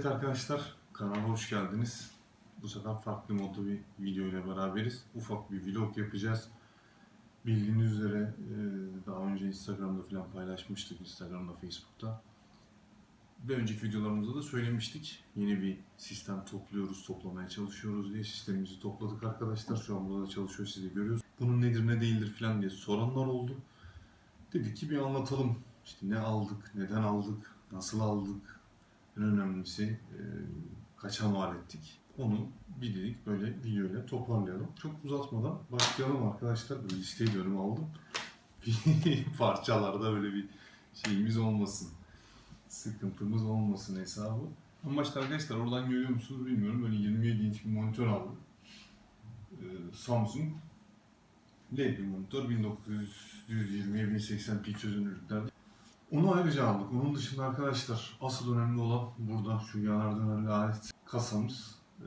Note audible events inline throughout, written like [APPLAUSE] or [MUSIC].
Evet arkadaşlar, kanala hoş geldiniz. Bu sefer farklı modda bir video ile beraberiz. Ufak bir vlog yapacağız. Bildiğiniz üzere e, daha önce Instagram'da falan paylaşmıştık, Instagram'da, Facebook'ta. Bir önceki videolarımızda da söylemiştik. Yeni bir sistem topluyoruz, toplamaya çalışıyoruz diye sistemimizi topladık arkadaşlar. Şu an burada çalışıyor, siz de görüyorsunuz. Bunun nedir, ne değildir falan diye soranlar oldu. Dedik ki bir anlatalım. İşte ne aldık, neden aldık, nasıl aldık, en önemlisi e, kaça mal ettik. Onu bir dedik böyle videoyla toparlayalım. Çok uzatmadan başlayalım arkadaşlar. Böyle listeyi diyorum aldım. [LAUGHS] Parçalarda böyle bir şeyimiz olmasın. Sıkıntımız olmasın hesabı. Ama işte arkadaşlar oradan görüyor musunuz bilmiyorum. Böyle 27 inç bir monitör aldım. Ee, Samsung LED bir monitör 1920 1080p çözünürlüklerde. Onu ayrıca aldık. Onun dışında arkadaşlar asıl önemli olan burada şu yanar dönerli alet kasamız. Ee,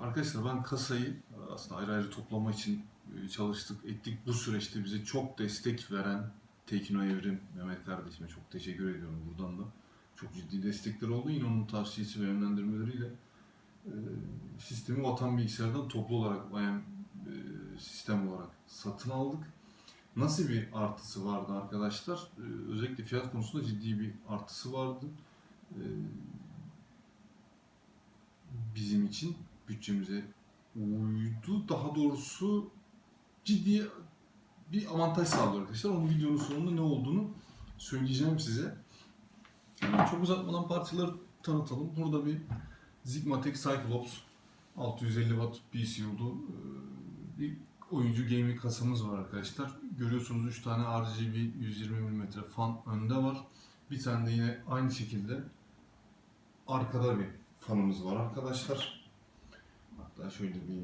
arkadaşlar ben kasayı aslında ayrı ayrı toplama için e, çalıştık, ettik. Bu süreçte bize çok destek veren Tekno Evrim Mehmet kardeşime çok teşekkür ediyorum buradan da. Çok ciddi destekler oldu. Yine onun tavsiyesi ve yönlendirmeleriyle e, sistemi Vatan Bilgisayar'dan toplu olarak bayan e, sistem olarak satın aldık. Nasıl bir artısı vardı arkadaşlar? Ee, özellikle fiyat konusunda ciddi bir artısı vardı. Ee, bizim için bütçemize uydu. Daha doğrusu ciddi bir avantaj sağlıyor arkadaşlar. Onun videonun sonunda ne olduğunu söyleyeceğim size. Çok uzatmadan parçaları tanıtalım. Burada bir Zigmatek Cyclops 650 watt PCU'lu e, bir oyuncu gaming kasamız var arkadaşlar. Görüyorsunuz 3 tane RGB 120 mm fan önde var. Bir tane de yine aynı şekilde arkada bir fanımız var arkadaşlar. Hatta şöyle bir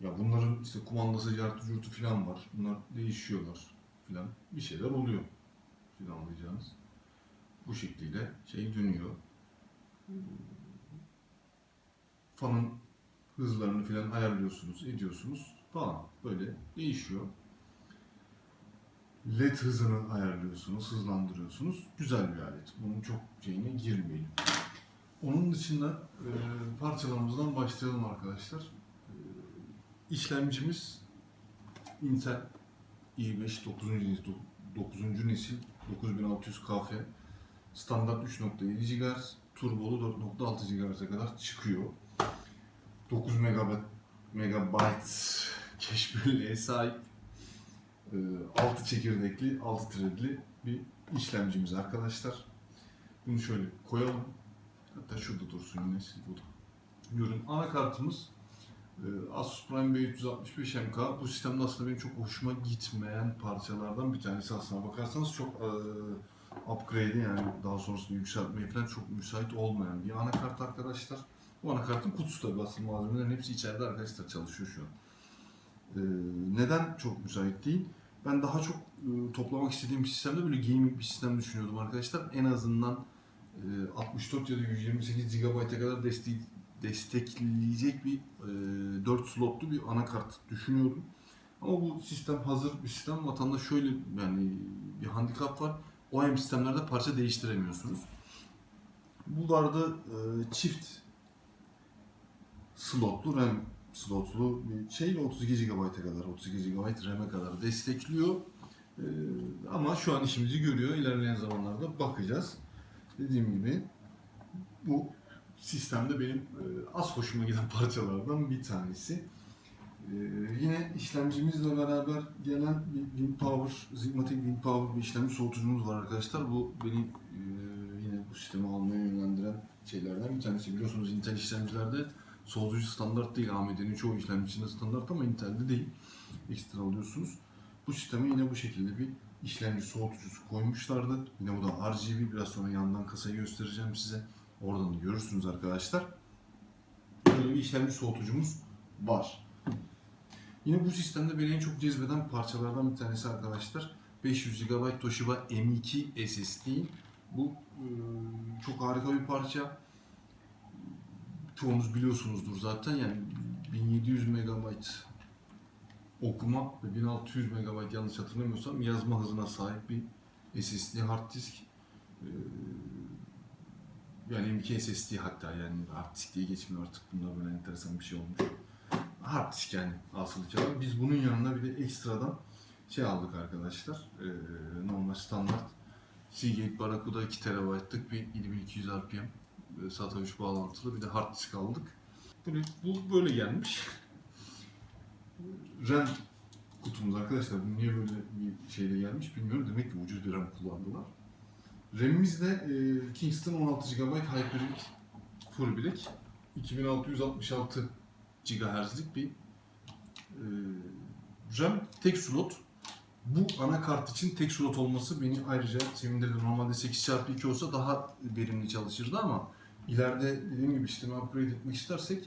ya bunların işte kumandası, cartı, curtu falan var. Bunlar değişiyorlar falan. Bir şeyler oluyor. Siz anlayacağınız. Bu şekliyle şey dönüyor. Fanın hızlarını falan ayarlıyorsunuz, ediyorsunuz falan böyle değişiyor. LED hızını ayarlıyorsunuz, hızlandırıyorsunuz. Güzel bir alet. Bunun çok şeyine girmeyelim. Onun dışında e, parçalarımızdan başlayalım arkadaşlar. E, işlemcimiz Intel i5 9. nesil, 9. nesil 9600 KF standart 3.7 GHz, turbolu 4.6 GHz'e kadar çıkıyor. 9 megabayt megabyte bölüğe sahip 6 çekirdekli, 6 threadli bir işlemcimiz arkadaşlar. Bunu şöyle koyalım. Hatta şurada dursun yine burada. Görün anakartımız e, Asus Prime B365MK. Bu sistemde aslında benim çok hoşuma gitmeyen parçalardan bir tanesi aslına bakarsanız çok e, upgrade'i yani daha sonrasında yükseltmeye falan çok müsait olmayan bir anakart arkadaşlar. Bu anakartın kutusu tabi aslında malzemelerin hepsi içeride arkadaşlar çalışıyor şu an. Ee, neden çok müsait değil? Ben daha çok e, toplamak istediğim bir sistemde böyle gaming bir sistem düşünüyordum arkadaşlar. En azından e, 64 ya da 128 GB'a kadar destek, destekleyecek bir e, 4 slotlu bir anakart düşünüyordum. Ama bu sistem hazır bir sistem. Vatanda şöyle yani bir handikap var. OEM sistemlerde parça değiştiremiyorsunuz. Bunlarda e, çift slotlu RAM slotlu şey 32 GB'a kadar, 32 GB RAM'e kadar destekliyor. Ee, ama şu an işimizi görüyor. İlerleyen zamanlarda bakacağız. Dediğim gibi bu sistemde benim e, az hoşuma giden [LAUGHS] parçalardan bir tanesi. Ee, yine işlemcimizle beraber gelen bir WinPower, Zigmatic WinPower bir işlemci soğutucumuz var arkadaşlar. Bu beni e, yine bu sistemi almaya yönlendiren şeylerden bir tanesi. Biliyorsunuz Intel işlemcilerde soğutucu standart değil. AMD'nin çoğu işlemcisinde standart ama Intel'de değil. Ekstra alıyorsunuz. Bu sisteme yine bu şekilde bir işlemci soğutucusu koymuşlardı. Yine bu da RGB. Biraz sonra yandan kasayı göstereceğim size. Oradan da görürsünüz arkadaşlar. Böyle bir işlemci soğutucumuz var. Yine bu sistemde beni en çok cezbeden parçalardan bir tanesi arkadaşlar. 500 GB Toshiba M2 SSD. Bu çok harika bir parça çoğunuz biliyorsunuzdur zaten yani 1700 MB okuma ve 1600 MB yanlış hatırlamıyorsam yazma hızına sahip bir SSD hard disk. Ee, yani M.2 SSD hatta yani hard disk diye geçmiyor artık. Bunda böyle enteresan bir şey olmuş. Hard disk yani asıl hikaye. Biz bunun yanına bir de ekstradan şey aldık arkadaşlar. Ee, normal standart Seagate Barracuda 2 TB'lık bir 7200 RPM e, SATA 3 bağlantılı bir de hard disk aldık. Böyle, bu böyle gelmiş. RAM kutumuz arkadaşlar. Bu niye böyle bir şeyle gelmiş bilmiyorum. Demek ki ucuz bir RAM kullandılar. RAM'imiz de e, Kingston 16 GB Hyper-V Full Black 2666 GHz'lik bir e, RAM tek slot. Bu anakart için tek slot olması beni ayrıca sevindirdi. Normalde 8x2 olsa daha verimli çalışırdı ama ileride dediğim gibi sistemi upgrade etmek istersek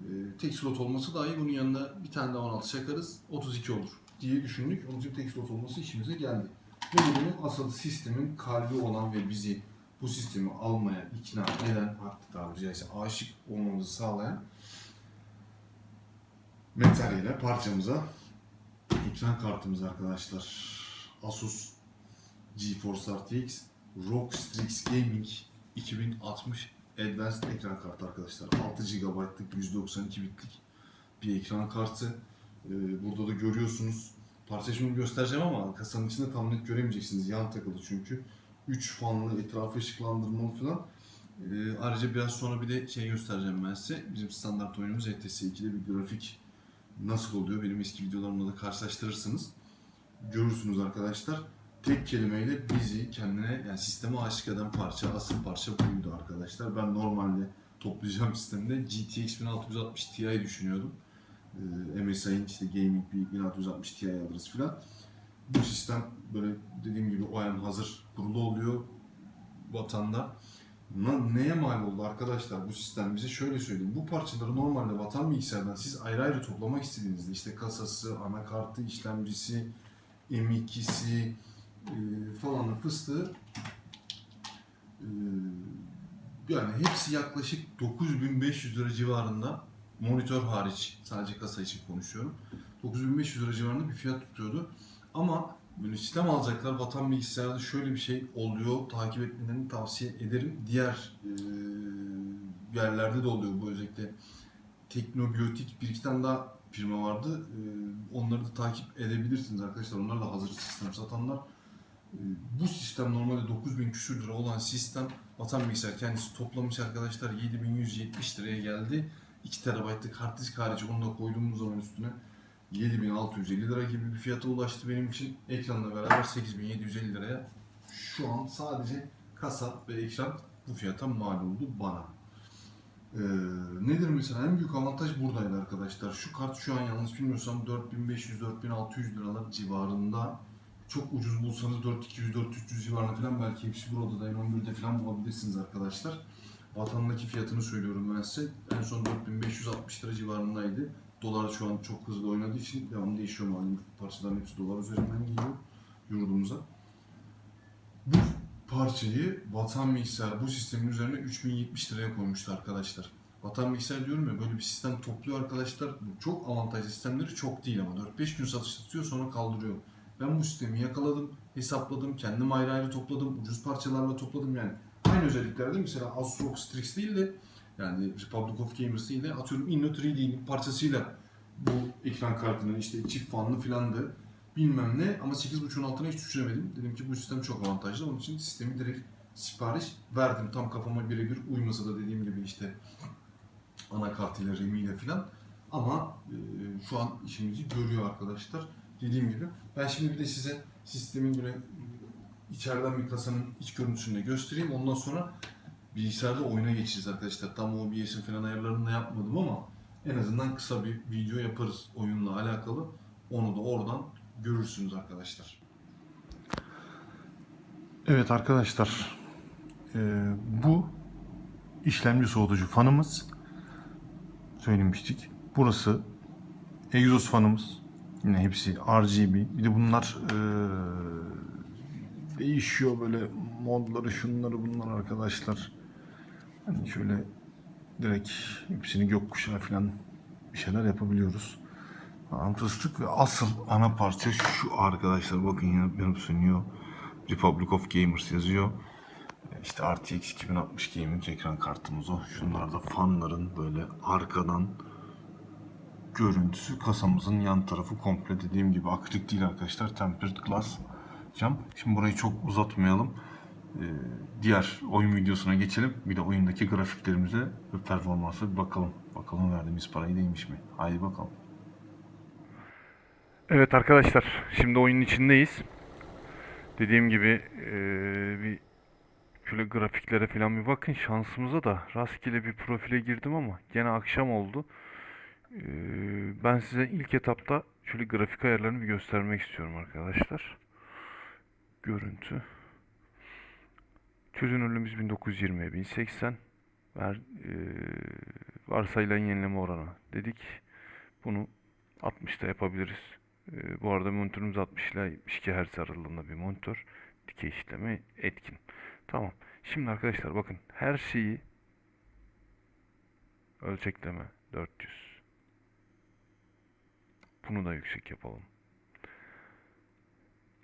e, tek slot olması daha iyi. Bunun yanında bir tane daha 16 çakarız. 32 olur diye düşündük. Onun için tek slot olması işimize geldi. Ve bunun asıl sistemin kalbi olan ve bizi bu sistemi almaya ikna eden, hatta tabiri caizse aşık olmamızı sağlayan materyale, parçamıza ekran kartımız arkadaşlar. Asus GeForce RTX ROG Strix Gaming 2060 Advanced ekran kartı arkadaşlar. 6 GB'lık 192 bitlik bir ekran kartı. Ee, burada da görüyorsunuz. Parça göstereceğim ama kasanın içinde tam net göremeyeceksiniz. Yan takılı çünkü. 3 fanlı, etrafı ışıklandırmalı falan. Ee, ayrıca biraz sonra bir de şey göstereceğim ben size. Bizim standart oyunumuz ETS 2'de bir grafik nasıl oluyor benim eski videolarımla da karşılaştırırsınız. Görürsünüz arkadaşlar. Tek kelimeyle bizi kendine yani sisteme aşık eden parça, asıl parça buydu arkadaşlar. Ben normalde toplayacağım sistemde GTX 1660 Ti düşünüyordum. Ee, MSI'nin işte gaming bir 1660 Ti alırız filan. Bu sistem böyle dediğim gibi o an hazır kurulu oluyor vatanda. Na- neye mal oldu arkadaşlar bu sistem bize şöyle söyleyeyim. Bu parçaları normalde vatan bilgisayardan siz ayrı ayrı toplamak istediğinizde işte kasası, anakartı, işlemcisi, M2'si e, falanın fıstığı e, yani hepsi yaklaşık 9500 lira civarında monitör hariç sadece kasa için konuşuyorum. 9500 lira civarında bir fiyat tutuyordu. Ama böyle sistem alacaklar vatan bilgisayarda şöyle bir şey oluyor. Takip etmelerini tavsiye ederim. Diğer e, yerlerde de oluyor bu özellikle. Teknobiyotik bir iki tane daha firma vardı. E, onları da takip edebilirsiniz arkadaşlar. Onlar da hazır sistem satanlar. Bu sistem normalde 9000 küsür lira olan sistem vatan bilgisayar kendisi toplamış arkadaşlar 7170 liraya geldi. 2 TB'lık hard disk hariç onu da koyduğumuz zaman üstüne 7650 lira gibi bir fiyata ulaştı benim için. Ekranla beraber 8750 liraya şu an sadece kasa ve ekran bu fiyata mal oldu bana. Ee, nedir mesela en büyük avantaj buradaydı arkadaşlar. Şu kart şu an yanlış bilmiyorsam 4500-4600 liralar civarında. Çok ucuz bulsanız 4200-4300 civarında falan belki hepsi burada da M11'de falan bulabilirsiniz arkadaşlar. Vatandaki fiyatını söylüyorum ben size. En son 4560 lira civarındaydı. Dolar şu an çok hızlı oynadığı için devamlı değişiyor malum. Parçaların hepsi dolar üzerinden geliyor yurdumuza. Bu parçayı Vatan Bilgisayar bu sistemin üzerine 3070 liraya koymuştu arkadaşlar. Vatan Bilgisayar diyorum ya böyle bir sistem topluyor arkadaşlar. Bu Çok avantajlı sistemleri çok değil ama 4-5 gün satış tutuyor sonra kaldırıyor. Ben bu sistemi yakaladım, hesapladım, kendim ayrı ayrı topladım, ucuz parçalarla topladım yani. Aynı özelliklerde mesela Asus ROG Strix değil de yani Republic of Gamers değil de atıyorum Inno 3D'nin parçasıyla bu ekran kartının işte çift fanlı filandı bilmem ne ama 8.5'un altına hiç düşünemedim. Dedim ki bu sistem çok avantajlı. Onun için sistemi direkt sipariş verdim. Tam kafama birebir uymasa da dediğim gibi işte anakartıyla, RAM'iyle filan. Ama e, şu an işimizi görüyor arkadaşlar. Dediğim gibi. Ben şimdi bir de size sistemin böyle içeriden bir kasanın iç görüntüsünü de göstereyim. Ondan sonra bilgisayarda oyuna geçeceğiz arkadaşlar. Tam OBS'in falan ayarlarını da yapmadım ama en azından kısa bir video yaparız oyunla alakalı. Onu da oradan görürsünüz arkadaşlar. Evet arkadaşlar, eee, bu işlemci soğutucu fanımız söylemiştik. Burası egzoz fanımız. Yine hepsi RGB. Bir de bunlar eee, değişiyor böyle modları, şunları bunlar arkadaşlar. Hani şöyle direkt hepsini gökkuşağı falan bir şeyler yapabiliyoruz. Tamam, fıstık ve asıl ana parça şu arkadaşlar bakın yanıp sönüyor. Republic of Gamers yazıyor. İşte RTX 2060 Gaming ekran kartımız o. Şunlar da fanların böyle arkadan görüntüsü. Kasamızın yan tarafı komple dediğim gibi akrilik değil arkadaşlar. Tempered glass cam. Şimdi burayı çok uzatmayalım. Ee, diğer oyun videosuna geçelim. Bir de oyundaki grafiklerimize ve performansa bir bakalım. Bakalım verdiğimiz parayı değmiş mi? Haydi bakalım. Evet arkadaşlar, şimdi oyunun içindeyiz. Dediğim gibi eee, bir şöyle grafiklere falan bir bakın. Şansımıza da rastgele bir profile girdim ama gene akşam oldu. Eee, ben size ilk etapta şöyle grafik ayarlarını bir göstermek istiyorum arkadaşlar. Görüntü. Çözünürlüğümüz 1920'ye 1080. Ver, eee, varsayılan yenileme oranı dedik. Bunu 60'ta yapabiliriz. Ee, bu arada monitörümüz 60 ile 72 Hz aralığında bir monitör. Dikey işleme etkin. Tamam. Şimdi arkadaşlar bakın her şeyi ölçekleme 400. Bunu da yüksek yapalım.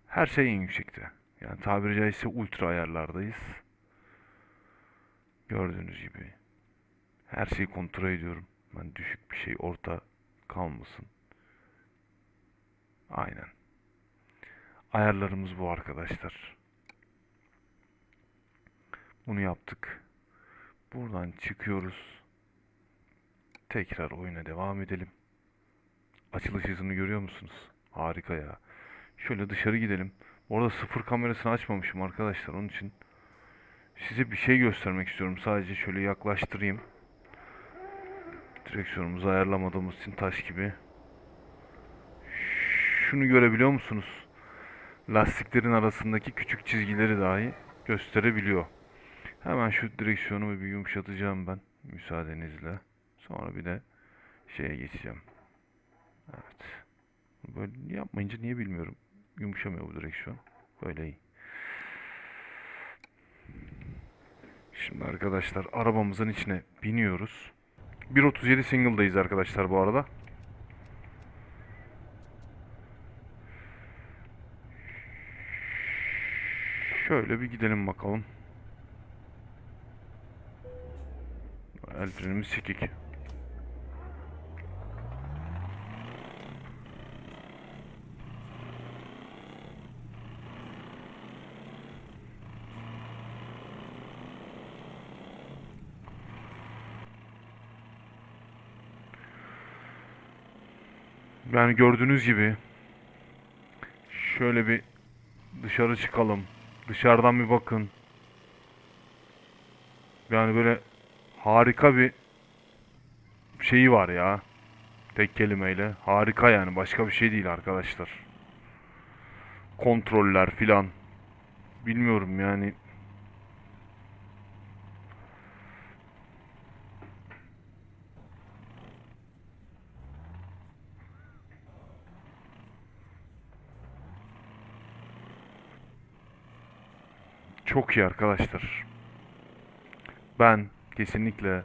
Her şey en yüksekte. Yani tabiri caizse ultra ayarlardayız. Gördüğünüz gibi. Her şeyi kontrol ediyorum. Ben düşük bir şey orta kalmasın. Aynen. Ayarlarımız bu arkadaşlar. Bunu yaptık. Buradan çıkıyoruz. Tekrar oyuna devam edelim. Açılış hızını görüyor musunuz? Harika ya. Şöyle dışarı gidelim. Orada sıfır kamerasını açmamışım arkadaşlar. Onun için size bir şey göstermek istiyorum. Sadece şöyle yaklaştırayım. Direksiyonumuzu ayarlamadığımız için taş gibi. Şunu görebiliyor musunuz? Lastiklerin arasındaki küçük çizgileri dahi gösterebiliyor. Hemen şu direksiyonu bir yumuşatacağım ben müsaadenizle. Sonra bir de şeye geçeceğim. Evet. Böyle yapmayınca niye bilmiyorum. Yumuşamıyor bu direksiyon. Böyle iyi. Şimdi arkadaşlar arabamızın içine biniyoruz. 1.37 single'dayız arkadaşlar bu arada. Şöyle bir gidelim bakalım. El frenimiz çekik. Yani gördüğünüz gibi şöyle bir dışarı çıkalım. Dışarıdan bir bakın. Yani böyle harika bir şeyi var ya. Tek kelimeyle. Harika yani. Başka bir şey değil arkadaşlar. Kontroller filan. Bilmiyorum yani. Çok iyi arkadaşlar. Ben kesinlikle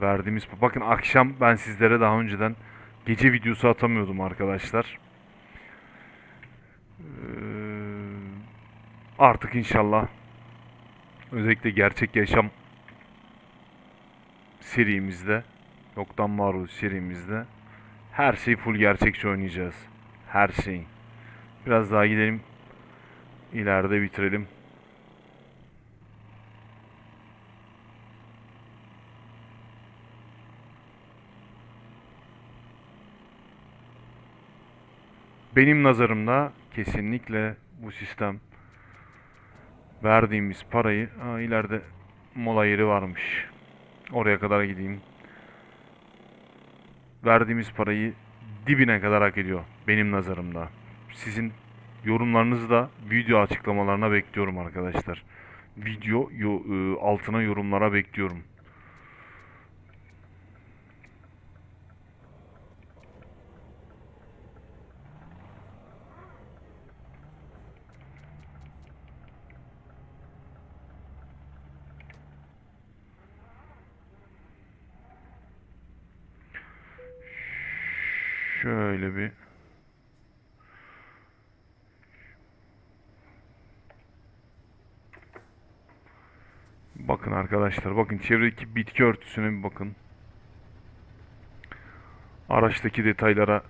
verdiğimiz bakın akşam ben sizlere daha önceden gece videosu atamıyordum arkadaşlar. Ee, artık inşallah özellikle gerçek yaşam serimizde yoktan maruz serimizde her şeyi full gerçekçi oynayacağız. Her şeyi. Biraz daha gidelim. İleride bitirelim. Benim nazarımda kesinlikle bu sistem verdiğimiz parayı Aa, ileride mola yeri varmış. Oraya kadar gideyim. Verdiğimiz parayı dibine kadar hak ediyor benim nazarımda. Sizin yorumlarınızı da video açıklamalarına bekliyorum arkadaşlar. Video ıı, altına yorumlara bekliyorum. Şöyle bir Bakın arkadaşlar bakın çevredeki bitki örtüsüne bir bakın. Araçtaki detaylara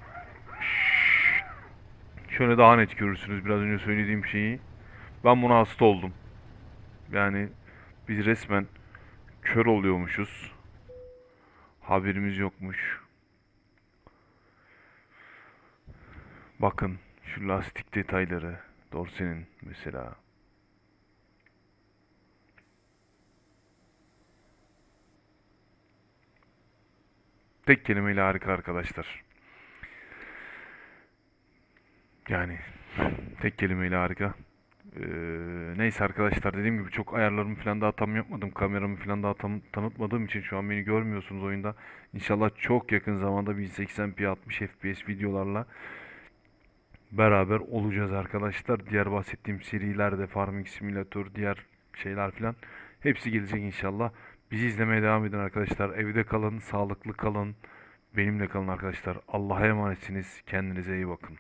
şöyle daha net görürsünüz biraz önce söylediğim şeyi. Ben buna hasta oldum. Yani biz resmen kör oluyormuşuz. Haberimiz yokmuş. Bakın şu lastik detayları. Dorsenin mesela. Tek kelimeyle harika arkadaşlar. Yani tek kelimeyle harika. Ee, neyse arkadaşlar dediğim gibi çok ayarlarımı falan daha tam yapmadım. Kameramı falan daha tam tanıtmadığım için şu an beni görmüyorsunuz oyunda. İnşallah çok yakın zamanda 1080p 60 fps videolarla beraber olacağız arkadaşlar. Diğer bahsettiğim serilerde Farming Simulator, diğer şeyler falan hepsi gelecek inşallah. Bizi izlemeye devam edin arkadaşlar. Evde kalın, sağlıklı kalın. Benimle kalın arkadaşlar. Allah'a emanetsiniz. Kendinize iyi bakın.